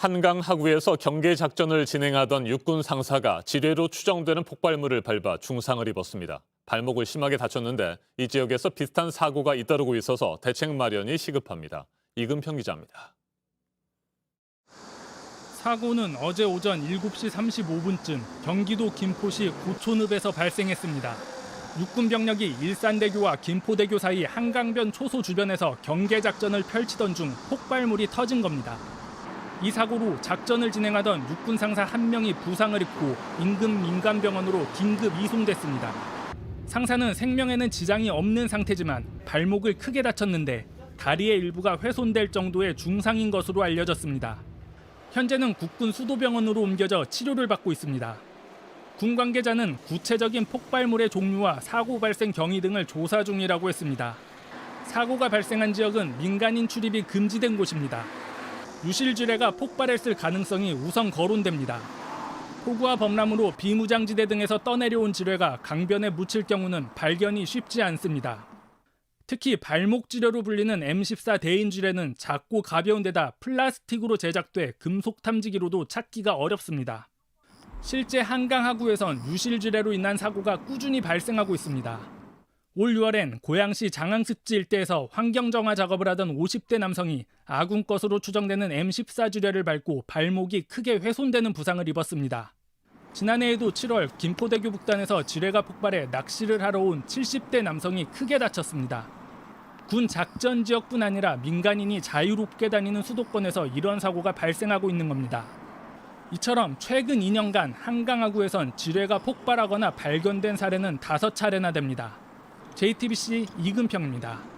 한강 하구에서 경계 작전을 진행하던 육군 상사가 지뢰로 추정되는 폭발물을 밟아 중상을 입었습니다. 발목을 심하게 다쳤는데 이 지역에서 비슷한 사고가 잇따르고 있어서 대책 마련이 시급합니다. 이금평 기자입니다. 사고는 어제 오전 7시 35분쯤 경기도 김포시 고촌읍에서 발생했습니다. 육군 병력이 일산대교와 김포대교 사이 한강변 초소 주변에서 경계 작전을 펼치던 중 폭발물이 터진 겁니다. 이 사고로 작전을 진행하던 육군 상사 한 명이 부상을 입고 인근 민간병원으로 긴급 이송됐습니다. 상사는 생명에는 지장이 없는 상태지만 발목을 크게 다쳤는데 다리의 일부가 훼손될 정도의 중상인 것으로 알려졌습니다. 현재는 국군 수도병원으로 옮겨져 치료를 받고 있습니다. 군 관계자는 구체적인 폭발물의 종류와 사고 발생 경위 등을 조사 중이라고 했습니다. 사고가 발생한 지역은 민간인 출입이 금지된 곳입니다. 유실지뢰가 폭발했을 가능성이 우선 거론됩니다. 폭우와 범람으로 비무장지대 등에서 떠내려온 지뢰가 강변에 묻힐 경우는 발견이 쉽지 않습니다. 특히 발목 지뢰로 불리는 M14 대인 지뢰는 작고 가벼운 데다 플라스틱으로 제작돼 금속 탐지기로도 찾기가 어렵습니다. 실제 한강 하구에선 유실 지뢰로 인한 사고가 꾸준히 발생하고 있습니다. 올 6월엔 고양시 장항습지 일대에서 환경 정화 작업을 하던 50대 남성이 아군 것으로 추정되는 M14 지뢰를 밟고 발목이 크게 훼손되는 부상을 입었습니다. 지난해에도 7월 김포대교 북단에서 지뢰가 폭발해 낚시를 하러 온 70대 남성이 크게 다쳤습니다. 군 작전 지역뿐 아니라 민간인이 자유롭게 다니는 수도권에서 이런 사고가 발생하고 있는 겁니다. 이처럼 최근 2년간 한강하구에선 지뢰가 폭발하거나 발견된 사례는 다섯 차례나 됩니다. JTBC 이근평입니다.